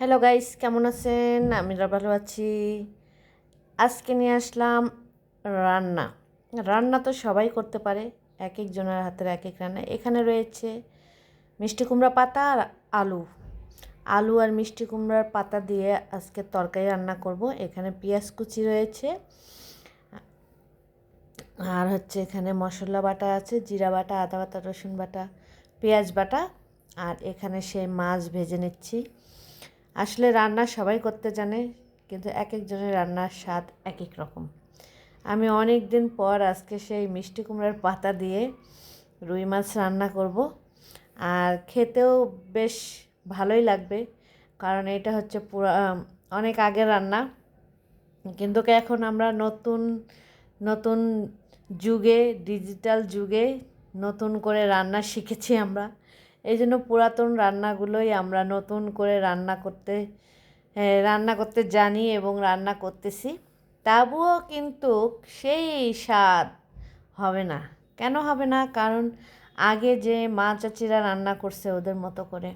Hello guys কেমন আছেন? আমি ভালো আছি। আজকে নিয়ে আসলাম রান্না। রান্না তো সবাই করতে পারে। এক একজনের হাতের এক এক রান্না। এখানে রয়েছে মিষ্টি কুমড়া পাতা আর আলু। আলু আর মিষ্টি কুমড়ার পাতা দিয়ে আজকে তরকারি রান্না করব। এখানে পেঁয়াজ কুচি রয়েছে। আর হচ্ছে এখানে মশলা বাটা আছে, জিরা বাটা, আদা বাটা, রসুন বাটা, পেঁয়াজ বাটা। আর এখানে সেই মাছ ভেজে নিচ্ছি। আসলে রান্না সবাই করতে জানে, কিন্তু এক একজনের রান্নার স্বাদ এক এক রকম। আমি অনেক দিন পর আজকে সেই মিষ্টি কুমড়ার পাতা দিয়ে রুই মাছ রান্না করব। আর খেতেও বেশ ভালোই লাগবে, কারণ এটা হচ্ছে পুরো, অনেক আগের রান্না। কিন্তু এখন আমরা নতুন নতুন যুগে, ডিজিটাল যুগে নতুন করে রান্না শিখেছি আমরা। এই জন্য পুরাতন রান্নাগুলোই আমরা নতুন করে রান্না করতে রান্না করতে জানি এবং রান্না করতেছি। তবুও কিন্তু সেই স্বাদ হবে না। কেন হবে না? কারণ আগে যে মা চাচিরা রান্না করছে ওদের মতো করে।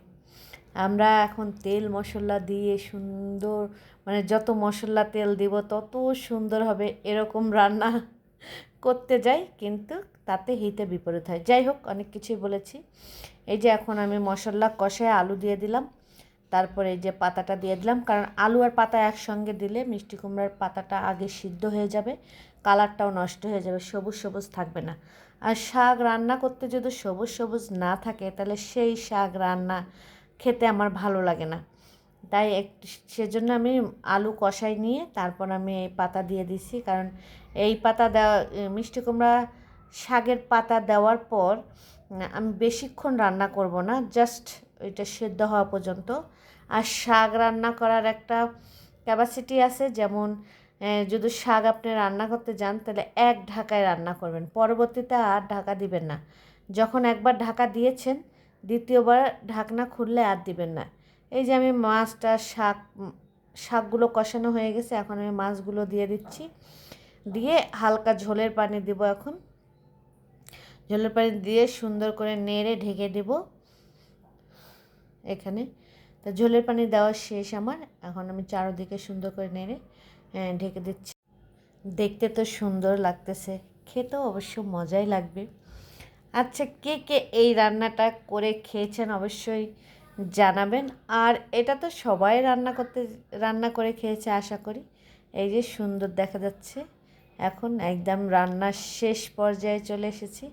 আমরা এখন তেল মশলা দিয়ে সুন্দর মানে যত মশলা তেল দিব তত সুন্দর হবে এরকম রান্না। করতে যাই, কিন্তু তাতে হিতে বিপরীত হয়। যাই হোক, অনেক কিছুই বলেছি। এই যে এখন আমি মশলা কষায় আলু দিয়ে দিলাম, তারপরে এই যে পাতাটা দিয়ে দিলাম, কারণ আলু আর পাতা একসঙ্গে দিলে মিষ্টি কুমড়ার পাতাটা আগে সিদ্ধ হয়ে যাবে, কালারটাও নষ্ট হয়ে যাবে, সবুজ সবুজ থাকবে না। আর শাক রান্না করতে যদি সবুজ সবুজ না থাকে, তাহলে সেই শাক রান্না খেতে আমার ভালো লাগে না। তাই এক সেজন্য আমি আলু কষাই নিয়ে তারপর আমি এই পাতা দিয়ে দিছি। কারণ এই পাতা দেওয়া মিষ্টি কুমড়া শাকের পাতা দেওয়ার পর আমি বেশিক্ষণ রান্না করব না, জাস্ট ওইটা সেদ্ধ হওয়া পর্যন্ত। আর শাক রান্না করার একটা ক্যাপাসিটি আছে, যেমন যদি শাক আপনি রান্না করতে যান, তাহলে এক ঢাকায় রান্না করবেন, পরবর্তীতে আর ঢাকা দিবেন না। যখন একবার ঢাকা দিয়েছেন, দ্বিতীয়বার ঢাকনা খুললে আর দিবেন না। এই যে আমি মাছটা শাক, শাকগুলো কষানো হয়ে গেছে, এখন আমি মাছগুলো দিয়ে দিচ্ছি। দিয়ে হালকা ঝোলের পানি দিব এখন। ঝোলের পানি দিয়ে সুন্দর করে নেড়ে ঢেকে দেব এখানে। তা ঝোলের পানি দেওয়া শেষ আমার। এখন আমি চারোদিকে সুন্দর করে নেড়ে ঢেকে দিচ্ছি। দেখতে তো সুন্দর লাগতেছে। খেতেও অবশ্য মজাই লাগবে। আচ্ছা কে কে এই রান্নাটা করে খেয়েছেন অবশ্যই জানাবেন। আর এটা তো সবাই রান্না করতে, রান্না করে খেয়েছে আশা করি। এই যে সুন্দর দেখা যাচ্ছে। এখন একদম রান্নার শেষ পর্যায়ে চলে এসেছি।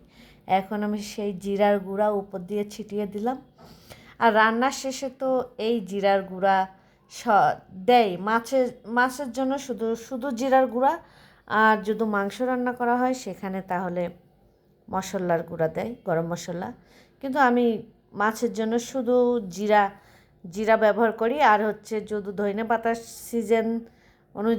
এখন আমি সেই জিরার গুঁড়া উপর দিয়ে ছিটিয়ে দিলাম। আর রান্নার শেষে তো এই জিরার গুঁড়া স দেয় মাছের মাছের জন্য শুধু শুধু জিরার গুঁড়া আর যদি মাংস রান্না করা হয় সেখানে তাহলে মশলার গুঁড়া দেয় গরম মশলা। কিন্তু আমি মাছের জন্য শুধু জিরা জিরা ব্যবহার করি। আর হচ্ছে যদি ধনে পাতার সিজন অনুযায়ী